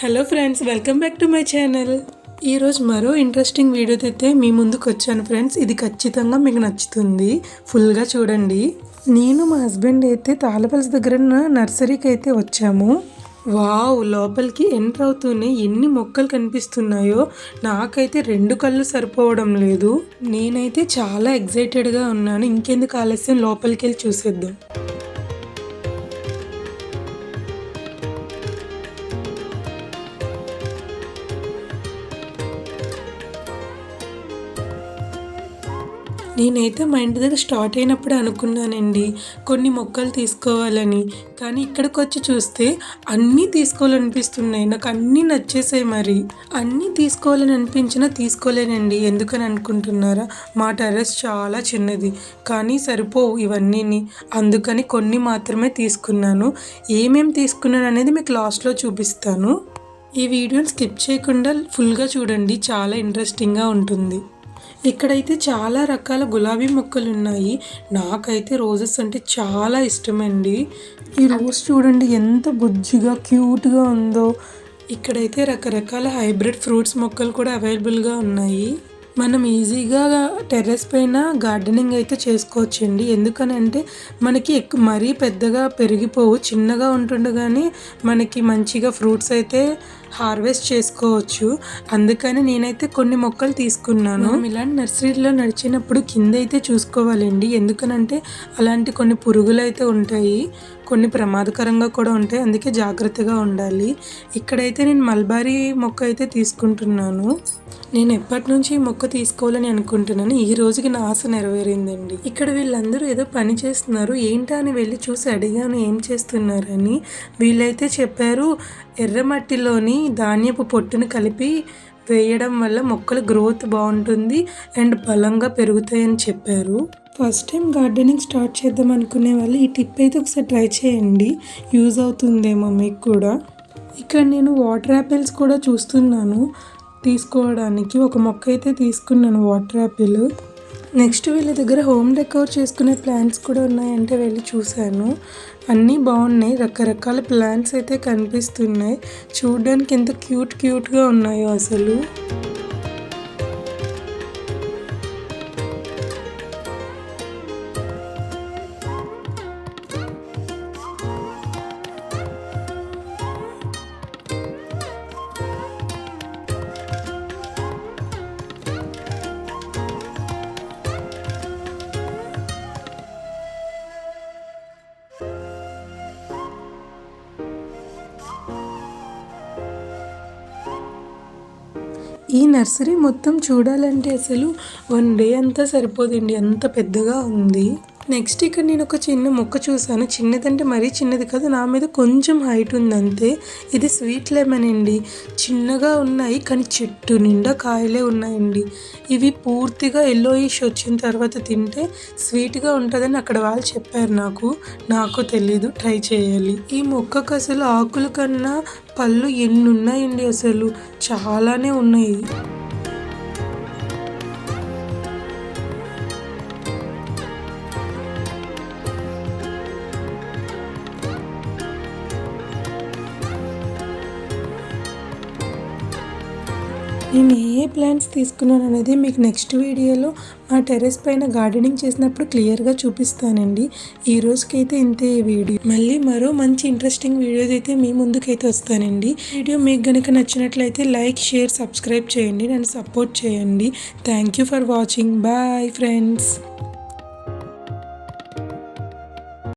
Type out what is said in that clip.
Hello friends welcome back to my channel ఈరోజు మరో interesting video అయితే మీ ముందుకు వచ్చాను ఫ్రెండ్స్ ఇది ఖచ్చితంగా మీకు నచ్చుతుంది. ఫుల్గా చూడండి. నేను మా హస్బెండ్ అయితే తాళపల్స్ దగ్గర ఉన్న నర్సరీకి అయితే వచ్చాము. వావ్ లోపలికి ఎంటర్ అవుతూనే ఎన్ని మొక్కలు కనిపిస్తున్నాయో. నాకైతే రెండు కళ్ళు సరిపోవడం లేదు. నేనైతే చాలా ఎగ్జైటెడ్గా ఉన్నాను. ఇంకెందుకు ఆలస్యం? లోపలికి వెళ్ళి చూసేద్దాం. నేనైతే మా ఇంటి దగ్గర స్టార్ట్ అయినప్పుడు అనుకున్నానండి కొన్ని మొక్కలు తీసుకోవాలని. కానీ ఇక్కడికి వచ్చి చూస్తే అన్నీ తీసుకోవాలనిపిస్తున్నాయి. నాకు అన్నీ నచ్చేసాయి మరి. అన్నీ తీసుకోవాలని అనిపించినా తీసుకోలేనండి. ఎందుకని అనుకుంటున్నారా? మా టెర్రస్ చాలా చిన్నది. కానీ సరిపోవు ఇవన్నీని. అందుకని కొన్ని మాత్రమే తీసుకున్నాను. ఏమేమి తీసుకున్నాను అనేది మీకు లాస్ట్లో చూపిస్తాను. ఈ వీడియోని స్కిప్ చేయకుండా ఫుల్గా చూడండి. చాలా ఇంట్రెస్టింగ్గా ఉంటుంది. ఇక్కడైతే చాలా రకాల గులాబీ మొక్కలు ఉన్నాయి నాకైతే రోజెస్ అంటే చాలా ఇష్టమండి. ఈ రోజ్ చూడండి ఎంత బుజ్జిగా క్యూట్గా ఉందో. ఇక్కడైతే రకరకాల హైబ్రిడ్ ఫ్రూట్స్ మొక్కలు కూడా అవైలబుల్గా ఉన్నాయి. మనం ఈజీగా టెర్రస్ పైన గార్డెనింగ్ అయితే చేసుకోవచ్చండి. ఎందుకనంటే మనకి ఎక్కువ మరీ పెద్దగా పెరిగిపోవు చిన్నగా ఉంటుండగానే మనకి మంచిగా ఫ్రూట్స్ అయితే హార్వెస్ట్ చేసుకోవచ్చు. అందుకని నేనైతే కొన్ని మొక్కలు తీసుకున్నాను. ఇలాంటి నర్సరీలో నడిచినప్పుడు కింద అయితే చూసుకోవాలండి. ఎందుకనంటే అలాంటి కొన్ని పురుగులు అయితే ఉంటాయి కొన్ని ప్రమాదకరంగా కూడా ఉంటాయి. అందుకే జాగ్రత్తగా ఉండాలి. ఇక్కడైతే నేను మల్బారీ మొక్క అయితే తీసుకుంటున్నాను. నేను ఎప్పటి నుంచి ఈ మొక్క తీసుకోవాలని అనుకుంటున్నాను ఈ రోజుకి నా ఆశ నెరవేరిందండి. ఇక్కడ వీళ్ళందరూ ఏదో పని చేస్తున్నారు. ఏంటా అని వెళ్ళి చూసి అడిగాను ఏం చేస్తున్నారని. వీళ్ళైతే చెప్పారు ఎర్రమట్టిలోని ధాన్యపు పొట్టును కలిపి వేయడం వల్ల మొక్కల గ్రోత్ బాగుంటుంది అండ్ బలంగా పెరుగుతాయని చెప్పారు. ఫస్ట్ టైం గార్డెనింగ్ స్టార్ట్ చేద్దాం అనుకునే వాళ్ళు ఈ టిప్ అయితే ఒకసారి ట్రై చేయండి. యూజ్ అవుతుందేమో మీకు కూడా. ఇక్కడ నేను వాటర్ యాపిల్స్ కూడా చూస్తున్నాను. తీసుకోవడానికి ఒక మొక్క అయితే తీసుకున్నాను వాటర్ యాపిల్ నెక్స్ట్ వీళ్ళ దగ్గర హోమ్ డెకవర్ చేసుకునే ప్లాంట్స్ కూడా ఉన్నాయంటే వెళ్ళి చూశాను. అన్నీ బాగున్నాయి రకరకాల ప్లాంట్స్ అయితే కనిపిస్తున్నాయి. చూడడానికి ఎంత క్యూట్ క్యూట్గా ఉన్నాయో అసలు. ఈ నర్సరీ మొత్తం చూడాలంటే అసలు వన్ డే అంతా సరిపోదండి అంత పెద్దగా ఉంది. నెక్స్ట్ ఇక్కడ నేను ఒక చిన్న మొక్క చూసాను చిన్నదంటే మరీ చిన్నది కాదు. నా మీద కొంచెం హైట్ ఉంది అంతే ఇది స్వీట్ లెమన్ అండి. చిన్నగా ఉన్నాయి కానీ చెట్టు నిండా కాయలే ఉన్నాయండి. ఇవి పూర్తిగా ఎల్లోయిష్ వచ్చిన తర్వాత తింటే స్వీట్గా ఉంటుందని అక్కడ వాళ్ళు చెప్పారు నాకు. నాకు తెలీదు. ట్రై చేయాలి. ఈ మొక్కకు అసలు ఆకుల కన్నా పళ్ళు ఎన్ని ఉన్నాయండి అసలు. చాలానే ఉన్నాయి. నేను ఏ ప్లాంట్స్ తీసుకున్నాను అనేది మీకు నెక్స్ట్ వీడియోలో మా టెర్రస్ పైన గార్డెనింగ్ చేసినప్పుడు క్లియర్గా చూపిస్తానండి. ఈ రోజుకైతే ఇంతే ఈ వీడియో మళ్ళీ మరో మంచి ఇంట్రెస్టింగ్ వీడియోస్ అయితే మీ ముందుకైతే వస్తానండి. వీడియో మీకు కనుక నచ్చినట్లయితే లైక్ షేర్ సబ్స్క్రైబ్ చేయండి. నన్ను సపోర్ట్ చేయండి. Thank you for watching bye friends